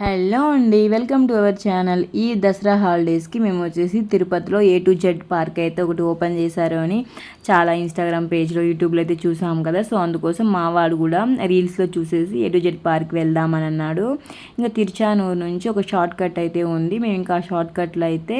Hello అండి welcome to our channel. ఈ దసరా హాలిడేస్కి మేము వచ్చేసి తిరుపతిలో ఏ టు జెడ్ పార్క్ అయితే ఒకటి ఓపెన్ చేశారు అని చాలా ఇన్స్టాగ్రామ్ పేజ్లో యూట్యూబ్లో అయితే చూసాం కదా. సో అందుకోసం మా వాడు కూడా రీల్స్లో చూసేసి ఏ టు జెడ్ పార్క్ వెళ్దామని అన్నాడు. ఇంకా తిరుచానూరు నుంచి ఒక షార్ట్ కట్ అయితే ఉంది. మేము ఇంకా షార్ట్ కట్లో అయితే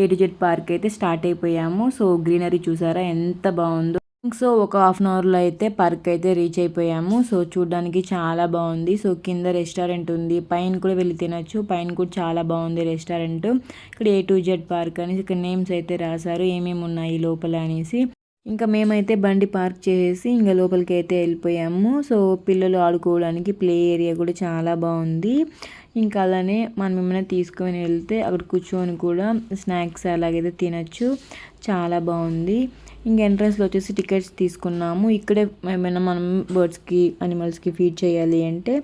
ఏ టు జెడ్ పార్క్ అయితే స్టార్ట్ అయిపోయాము. సో గ్రీనరీ చూసారా? ఎంత బాగుందో. సో ఒక హాఫ్ అన్ అవర్లో అయితే పార్క్ అయితే రీచ్ అయిపోయాము. సో చూడడానికి చాలా బాగుంది. సో కింద రెస్టారెంట్ ఉంది. పైన కూడా వెళ్ళి తినచ్చు. పైన కూడా చాలా బాగుంది రెస్టారెంట్. ఇక్కడ ఏ టు జెడ్ పార్క్ అనేసి ఇక్కడ నేమ్స్ అయితే రాశారు. ఏమేమి ఉన్నాయి లోపల అనేసి. ఇంకా మేమైతే బండి పార్క్ చేసేసి ఇంకా లోపలికి అయితే వెళ్ళిపోయాము. సో పిల్లలు ఆడుకోవడానికి ప్లే ఏరియా కూడా చాలా బాగుంది. ఇంకా అలానే మనం ఏమైనా తీసుకొని వెళ్తే అక్కడ కూర్చొని కూడా స్నాక్స్ అలాగైతే తినచ్చు. చాలా బాగుంది. ఇంక ఎంట్రన్స్లో వచ్చేసి టికెట్స్ తీసుకున్నాము. ఇక్కడే ఏమైనా మనం బర్డ్స్కి అనిమల్స్కి ఫీడ్ చేయాలి అంటే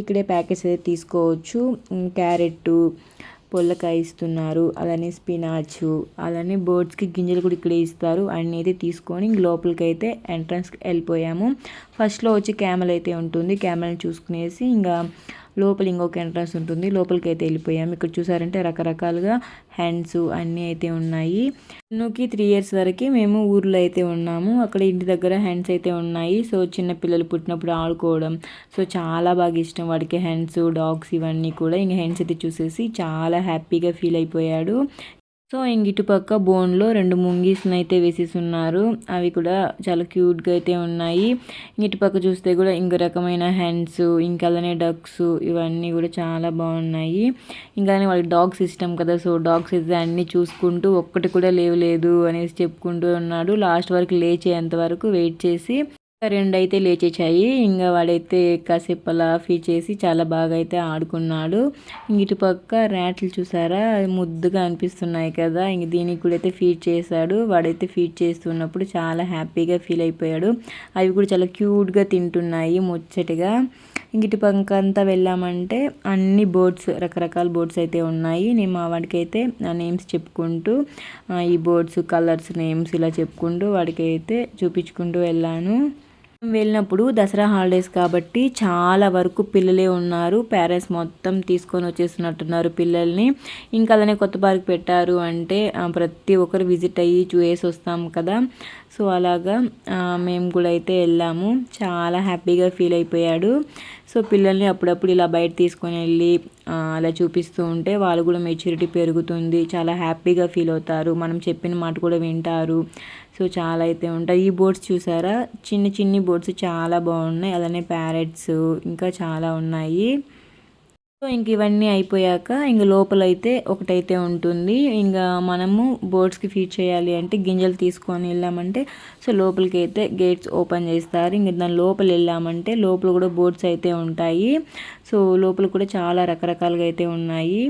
ఇక్కడే ప్యాకెట్స్ అయితే తీసుకోవచ్చు. క్యారెట్ పొల్లకాయ ఇస్తున్నారు. అలానే స్పినాచ్ అలానే బర్డ్స్కి గింజలు కూడా ఇక్కడే ఇస్తారు. అన్నీ అయితే తీసుకొని లోపలికి అయితే ఎంట్రన్స్కి వెళ్ళిపోయాము. ఫస్ట్లో వచ్చి క్యామెల్ అయితే ఉంటుంది. క్యామెల్ని చూసుకునేసి ఇంకా లోపల ఇంకొక ఎంట్రన్స్ ఉంటుంది. లోపలికి అయితే వెళ్ళిపోయాము ఇక్కడ చూసారంటే రకరకాలుగా హ్యాండ్స్ అన్నీ అయితే ఉన్నాయి. నువ్వుకి త్రీ ఇయర్స్ వరకు మేము ఊర్లో అయితే ఉన్నాము. అక్కడ ఇంటి దగ్గర హ్యాండ్స్ అయితే ఉన్నాయి. సో చిన్న పిల్లలు పుట్టినప్పుడు ఆడుకోవడం. సో చాలా బాగా ఇష్టం వాడికి హ్యాండ్స్ డాగ్స్ ఇవన్నీ కూడా. ఇంక హ్యాండ్స్ అయితే చూసేసి చాలా హ్యాపీగా ఫీల్ అయిపోయాడు. సో ఇంక ఇటుపక్క బోన్లో రెండు ముంగీస్ని అయితే వేసేసున్నారు. అవి కూడా చాలా క్యూట్గా అయితే ఉన్నాయి. ఇటుపక్క చూస్తే కూడా ఇంకో రకమైన హ్యాండ్స్ ఇంకా అలానే డగ్స్ ఇవన్నీ కూడా చాలా బాగున్నాయి. ఇంకా వాళ్ళకి డాగ్స్ ఇష్టం కదా సో డాగ్స్ అయితే అన్నీ చూసుకుంటూ ఒక్కటి కూడా లేవలేదు అనేసి చెప్పుకుంటూ ఉన్నాడు. లాస్ట్ వరకు లేచేంత వరకు వెయిట్ చేసి రెండు అయితే లేచేచాయి ఇంకా వాడైతే కాసేపు అలా చేసి చాలా బాగా అయితే ఆడుకున్నాడు ఇటుపక్క ర్యాట్లు చూసారా? ముద్దుగా అనిపిస్తున్నాయి కదా. ఇంక దీనికి కూడా అయితే ఫీడ్ చేశాడు. వాడైతే ఫీడ్ చేస్తున్నప్పుడు చాలా హ్యాపీగా ఫీల్ అయిపోయాడు. అవి కూడా చాలా క్యూట్గా తింటున్నాయి ముచ్చటిగా. ఇంకటి ఇటుపక్క అంతా వెళ్ళామంటే అన్ని బోర్డ్స్ రకరకాల బోర్డ్స్ అయితే ఉన్నాయి. నేను మా వాడికైతే ఆ నేమ్స్ చెప్పుకుంటూ ఈ బోర్డ్స్ కలర్స్ నేమ్స్ ఇలా చెప్పుకుంటూ వాడికైతే చూపించుకుంటూ వెళ్ళాను. వెళ్ళినప్పుడు దసరా హాలిడేస్ కాబట్టి చాలా వరకు పిల్లలే ఉన్నారు. పేరెంట్స్ మొత్తం తీసుకొని వచ్చేస్తున్నట్టున్నారు పిల్లల్ని. ఇంకా అలానే కొత్త పార్క్ పెట్టారు అంటే ప్రతి ఒక్కరు విజిట్ అయ్యి చూసేసి వస్తాం కదా. సో అలాగా మేము కూడా అయితే వెళ్ళాము. చాలా హ్యాపీగా ఫీల్ అయిపోయాడు. సో పిల్లల్ని అప్పుడప్పుడు ఇలా బయట తీసుకొని వెళ్ళి అలా చూపిస్తూ ఉంటే వాళ్ళు కూడా మెచ్యూరిటీ పెరుగుతుంది. చాలా హ్యాపీగా ఫీల్ అవుతారు. మనం చెప్పిన మాట కూడా వింటారు. సో చాలా అయితే ఉంటాయి. ఈ బోర్డ్స్ చూసారా? చిన్న చిన్ని బోర్డ్స్ చాలా బాగున్నాయి. అలానే ప్యారెట్స్ ఇంకా చాలా ఉన్నాయి. సో ఇంక ఇవన్నీ అయిపోయాక ఇంక లోపలైతే ఒకటైతే ఉంటుంది. ఇంకా మనము బోర్డ్స్కి ఫీడ్ చేయాలి అంటే గింజలు తీసుకొని వెళ్ళామంటే సో లోపలికి అయితే గేట్స్ ఓపెన్ చేస్తారు. ఇంక దాని లోపల వెళ్ళామంటే లోపల కూడా బోర్డ్స్ అయితే ఉంటాయి. సో లోపల కూడా చాలా రకరకాలుగా అయితే ఉన్నాయి.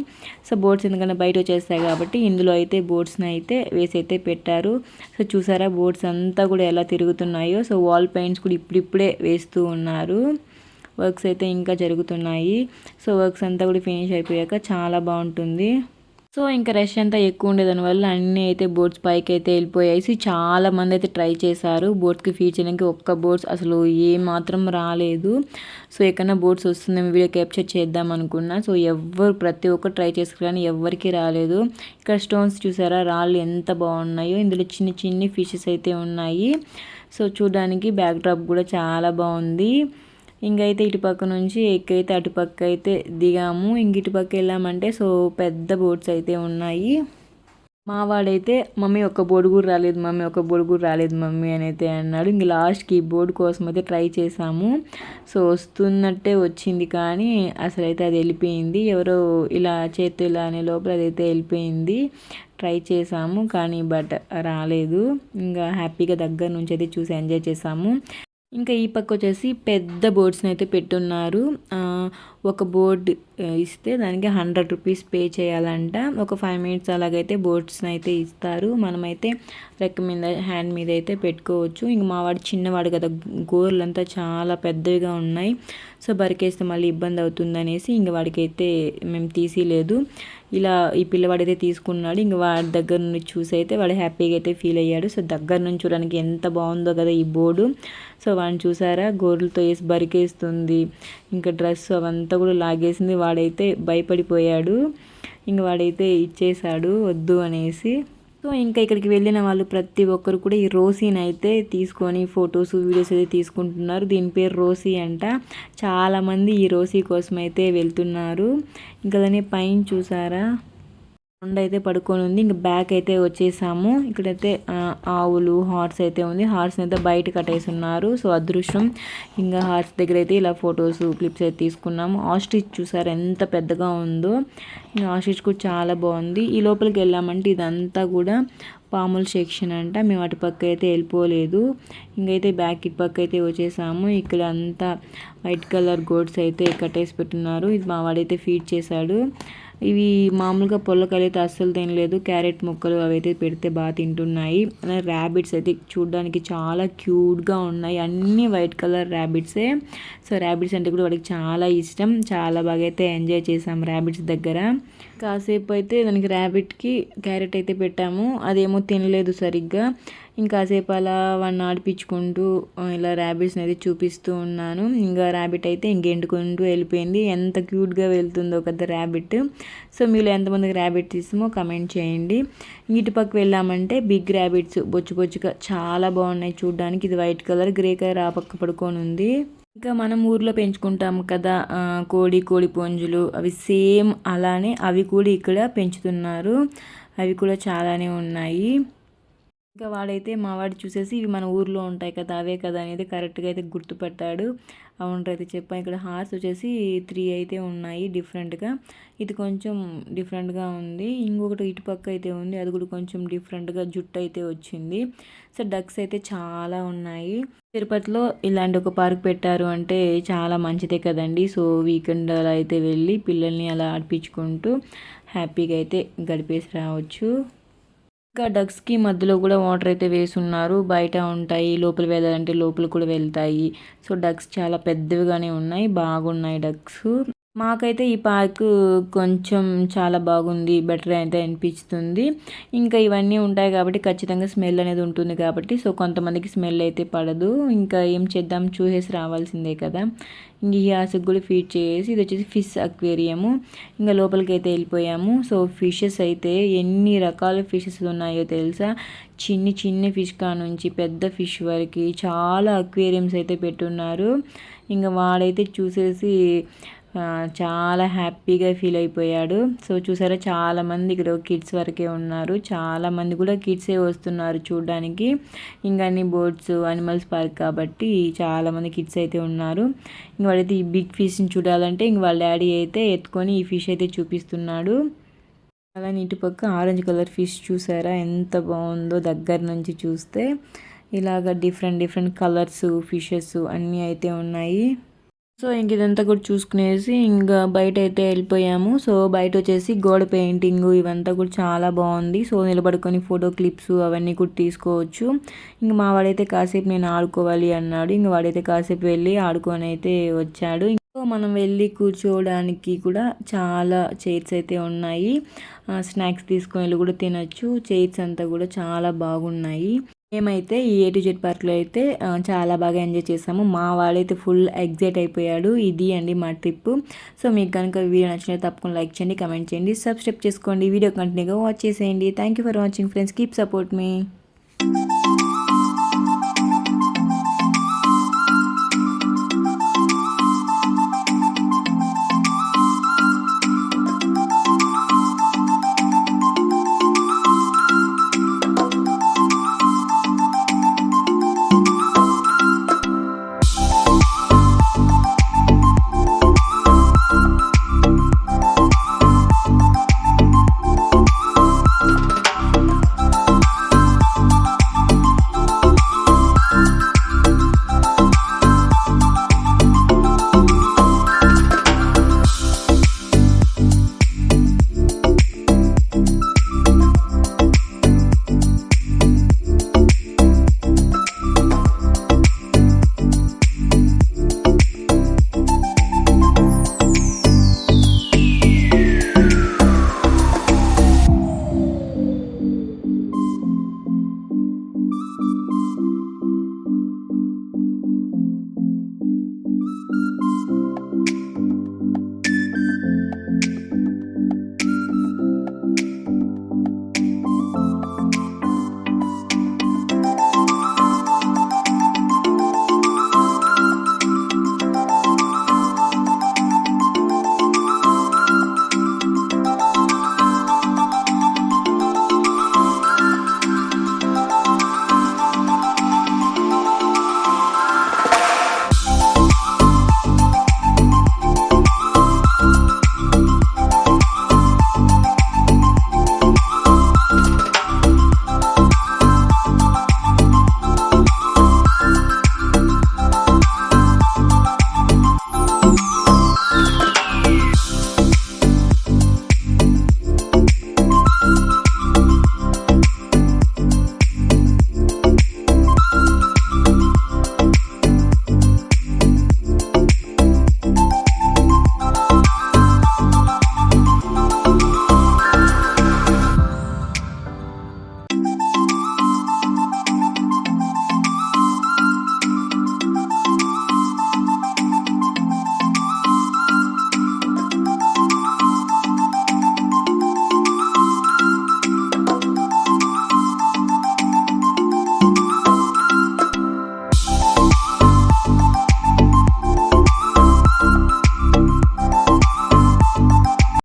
సో బోర్డ్స్ ఎందుకంటే బయట వచ్చేస్తాయి కాబట్టి ఇందులో అయితే బోర్డ్స్ని అయితే వేసి అయితే పెట్టారు. సో చూసారా బోర్డ్స్ అంతా కూడా ఎలా తిరుగుతున్నాయో. సో వాల్ పెయింట్స్ కూడా ఇప్పుడిప్పుడే వేస్తూ ఉన్నారు. వర్క్స్ అయితే ఇంకా జరుగుతున్నాయి. సో వర్క్స్ అంతా కూడా ఫినిష్ అయిపోయాక చాలా బాగుంటుంది. సో ఇంకా రష్ అంతా ఎక్కువ ఉండేదాని వల్ల అన్నీ అయితే బోట్స్ పైకి అయితే వెళ్ళిపోయాయి. చాలా మంది అయితే ట్రై చేశారు. బోట్స్కి ఫీడ్ చేయడానికి ఒక్క బోట్స్ అసలు ఏ మాత్రం రాలేదు. సో ఎక్కడన్నా బోట్స్ వస్తుంది వీడియో క్యాప్చర్ చేద్దాం అనుకున్నా. సో ఎవరు ప్రతి ఒక్కరు ట్రై చేసుకోవాలని కానీ ఎవరికి రాలేదు. ఇక్కడ స్టోన్స్ చూసారా? రాళ్ళు ఎంత బాగున్నాయో. ఇందులో చిన్ని చిన్ని ఫిషెస్ అయితే ఉన్నాయి. సో చూడడానికి బ్యాక్ డ్రాప్ కూడా చాలా బాగుంది. ఇంకైతే ఇటుపక్క నుంచి ఎక్కైతే అటుపక్క అయితే దిగాము. ఇంక ఇటుపక్క వెళ్ళామంటే సో పెద్ద బోట్స్ అయితే ఉన్నాయి. మా వాడైతే మమ్మీ ఒక బోర్డు కూడా రాలేదు మమ్మీ ఒక బోర్డు కూడా రాలేదు మమ్మీ అని అయితే అన్నాడు. ఇంక లాస్ట్కి ఈ బోర్డు కోసం అయితే ట్రై చేసాము. సో వస్తున్నట్టే వచ్చింది కానీ అసలైతే అది వెళ్ళిపోయింది. ఎవరో ఇలా చేతు ఇలా అనే లోపల అదైతే వెళ్ళిపోయింది. ట్రై చేసాము కానీ బట్ రాలేదు. ఇంకా హ్యాపీగా దగ్గర నుంచి అయితే చూసి ఎంజాయ్ చేసాము. ఇంకా ఈ పక్క వచ్చేసి పెద్ద బోర్డ్స్ని అయితే పెట్టున్నారు. ఒక బోర్డ్ ఇస్తే దానికి హండ్రెడ్ రూపీస్ పే చేయాలంట. ఒక ఫైవ్ మినిట్స్ అలాగైతే బోర్డ్స్ని అయితే ఇస్తారు. మనమైతే రెక్క మీద హ్యాండ్ మీద అయితే పెట్టుకోవచ్చు. ఇంక మావాడు చిన్నవాడు కదా గోర్లంతా చాలా పెద్దవిగా ఉన్నాయి. సో బరికేస్తే మళ్ళీ ఇబ్బంది అవుతుంది అనేసి ఇంక వాడికైతే మేము తీసిలేదు. ఇలా ఈ పిల్లవాడైతే తీసుకున్నాడు. ఇంక వాడి దగ్గర నుండి చూసి అయితే వాడు హ్యాపీగా అయితే ఫీల్ అయ్యాడు. సో దగ్గర నుంచి చూడడానికి ఎంత బాగుందో కదా ఈ బోర్డు సో వాడిని చూసారా? గోర్లతో వేసి బరికేస్తుంది. ఇంకా డ్రెస్ అవంతా కూడా లాగేసింది. వాడైతే భయపడిపోయాడు. ఇంక వాడైతే ఇచ్చేశాడు వద్దు అనేసి. సో ఇంకా ఇక్కడికి వెళ్ళిన వాళ్ళు ప్రతి ఒక్కరు కూడా ఈ రోసీని అయితే తీసుకొని ఫొటోస్ వీడియోస్ అయితే తీసుకుంటున్నారు. దీని పేరు రోసీ అంట. చాలామంది ఈ రోసీ కోసం అయితే వెళ్తున్నారు. ఇంకా దాని పైన చూసారా? కొండ అయితే పడుకొని ఉంది. ఇంకా బ్యాక్ అయితే వచ్చేసాము. ఇక్కడైతే ఆవులు హార్స్ అయితే ఉంది. హార్స్ అయితే బయట కట్టేసి ఉన్నారు సో అదృష్టం. ఇంకా హార్స్ దగ్గర అయితే ఇలా ఫొటోస్ క్లిప్స్ అయితే తీసుకున్నాము. ఆస్ట్రిచ్ చూసారు? ఎంత పెద్దగా ఉందో. ఇంకా ఆస్ట్రిచ్ కూడా చాలా బాగుంది. ఈ లోపలికి వెళ్ళామంటే ఇదంతా కూడా పాముల సెక్షన్ అంట. మేము అటు పక్క అయితే వెళ్ళిపోలేదు. ఇంకైతే బ్యాక్ ఇటు పక్క అయితే వచ్చేసాము. ఇక్కడ అంతా వైట్ కలర్ గోడ్స్ అయితే కట్టేసి పెట్టున్నారు. ఇది మా వాడైతే ఫీడ్ చేశాడు. ఇవి మామూలుగా పొల్లకాయలు అయితే అస్సలు తినలేదు. క్యారెట్ ముక్కలు అవి అయితే పెడితే బాగా తింటున్నాయి. అలాగే ర్యాబిట్స్ అయితే చూడడానికి చాలా క్యూట్గా ఉన్నాయి. అన్నీ వైట్ కలర్ ర్యాబిట్సే సో ర్యాబిట్స్ అంటే కూడా వాడికి చాలా ఇష్టం. చాలా బాగా అయితే ఎంజాయ్ చేసాం ర్యాబిట్స్ దగ్గర. కాసేపు అయితే దానికి ర్యాబిట్కి క్యారెట్ అయితే పెట్టాము. అదేమో తినలేదు సరిగ్గా. ఇంకాసేపు అలా వాడిని ఆడిపించుకుంటూ ఇలా ర్యాబిట్స్ని అయితే చూపిస్తూ ఉన్నాను. ఇంకా ర్యాబిట్ అయితే ఇంకెండుకుంటూ వెళ్ళిపోయింది. ఎంత క్యూట్గా వెళ్తుందో కదా ర్యాబిట్ సో మీరు ఎంతమందికి ర్యాబిట్ తీసామో కమెంట్ చేయండి. ఇటు పక్క వెళ్ళామంటే బిగ్ ర్యాబిట్స్ బొచ్చు బొచ్చుగా చాలా బాగున్నాయి చూడడానికి. ఇది వైట్ కలర్ గ్రే కలర్ ఆ పక్క పడుకొని ఉంది. ఇంకా మనం ఊర్లో పెంచుకుంటాం కదా కోడి కోడి పుంజులు అవి సేమ్ అలానే అవి కూడా ఇక్కడ పెంచుతున్నారు. అవి కూడా చాలానే ఉన్నాయి. ఇంకా వాడైతే మావాడు చూసేసి ఇవి మన ఊర్లో ఉంటాయి కదా అవే కదా అనేది కరెక్ట్గా అయితే గుర్తుపట్టాడు. అవును అయితే చెప్పాను. ఇక్కడ హార్స్ వచ్చేసి త్రీ అయితే ఉన్నాయి డిఫరెంట్గా. ఇది కొంచెం డిఫరెంట్గా ఉంది. ఇంకొకటి ఇటుపక్క అయితే ఉంది. అది కూడా కొంచెం డిఫరెంట్గా జుట్టు అయితే వచ్చింది. సో డక్స్ అయితే చాలా ఉన్నాయి. తిరుపతిలో ఇలాంటి ఒక పార్క్ పెట్టారు అంటే చాలా మంచిదే కదండి. సో వీకెండ్ అలా అయితే వెళ్ళి పిల్లల్ని అలా ఆడిపించుకుంటూ హ్యాపీగా అయితే గడిపేసి రావచ్చు. ఇంకా డగ్స్కి మధ్యలో కూడా వాటర్ అయితే వేసున్నారు. బయట ఉంటాయి లోపల వెళ్ళాలంటే లోపల కూడా వెళ్తాయి. సో డక్స్ చాలా పెద్దవిగానే ఉన్నాయి. బాగున్నాయి డక్స్ మాకైతే ఈ పార్క్ కొంచెం చాలా బాగుంది బెటర్ అయితే అనిపిస్తుంది. ఇంకా ఇవన్నీ ఉంటాయి కాబట్టి ఖచ్చితంగా స్మెల్ అనేది ఉంటుంది కాబట్టి సో కొంతమందికి స్మెల్ అయితే పడదు. ఇంకా ఏం చేద్దాం? చూసేసి రావాల్సిందే కదా. ఇంక ఈ ఆశకు కూడా ఫీడ్ చేసి ఇది వచ్చేసి ఫిష్ అక్వేరియము. ఇంకా లోపలికి అయితే వెళ్ళిపోయాము. సో ఫిషెస్ అయితే ఎన్ని రకాల ఫిషెస్ ఉన్నాయో తెలుసా? చిన్ని చిన్ని ఫిష్ కా నుంచి పెద్ద ఫిష్ వరకు చాలా అక్వేరియమ్స్ అయితే పెట్టున్నారు. ఇంకా వాడైతే చూసేసి చాలా హ్యాపీగా ఫీల్ అయిపోయాడు. సో చూసారా చాలామంది ఇక్కడ కిడ్స్ వరకే ఉన్నారు. చాలామంది కూడా కిడ్సే వస్తున్నారు చూడడానికి. ఇంకా అన్ని బోట్స్ అనిమల్స్ పార్క్ కాబట్టి చాలామంది కిడ్స్ అయితే ఉన్నారు. ఇంక వాడైతే ఈ బిగ్ ఫిష్ని చూడాలంటే ఇంక వాళ్ళ డాడీ అయితే ఎత్తుకొని ఈ ఫిష్ అయితే చూపిస్తున్నాడు. అలానే ఇటుపక్క ఆరెంజ్ కలర్ ఫిష్ చూసారా ఎంత బాగుందో దగ్గర నుంచి చూస్తే. ఇలాగ డిఫరెంట్ డిఫరెంట్ కలర్స్ ఫిషెస్ అన్నీ అయితే ఉన్నాయి. సో ఇంక ఇదంతా కూడా చూసుకునేసి ఇంకా బయట అయితే వెళ్ళిపోయాము. సో బయట వచ్చేసి గోడ పెయింటింగ్ ఇవంతా కూడా చాలా బాగుంది సో నిలబడుకొని ఫోటో క్లిప్స్ అవన్నీ కూడా తీసుకోవచ్చు. ఇంక మా వాడైతే కాసేపు నేను ఆడుకోవాలి అన్నాడు. ఇంక వాడైతే కాసేపు వెళ్ళి ఆడుకొని అయితే వచ్చాడు మనం వెళ్ళి కూర్చోవడానికి కూడా చాలా చైర్స్ అయితే ఉన్నాయి. స్నాక్స్ తీసుకొని వెళ్ళి కూడా తినచ్చు. చైర్స్ అంతా కూడా చాలా బాగున్నాయి. మేమైతే ఈ ఏ టు జెడ్ పార్క్లో అయితే చాలా బాగా ఎంజాయ్ చేసాము. మా వాడైతే ఫుల్ ఎగ్జైట్ అయిపోయాడు. ఇది అండి మా ట్రిప్ సో మీకు కనుక వీడియో నచ్చినట్టు తప్పకుండా లైక్ చేయండి కమెంట్ చేయండి సబ్స్క్రైబ్ చేసుకోండి. వీడియో కంటిన్యూగా వాచ్ చేసేయండి. Thank you for watching friends keep support me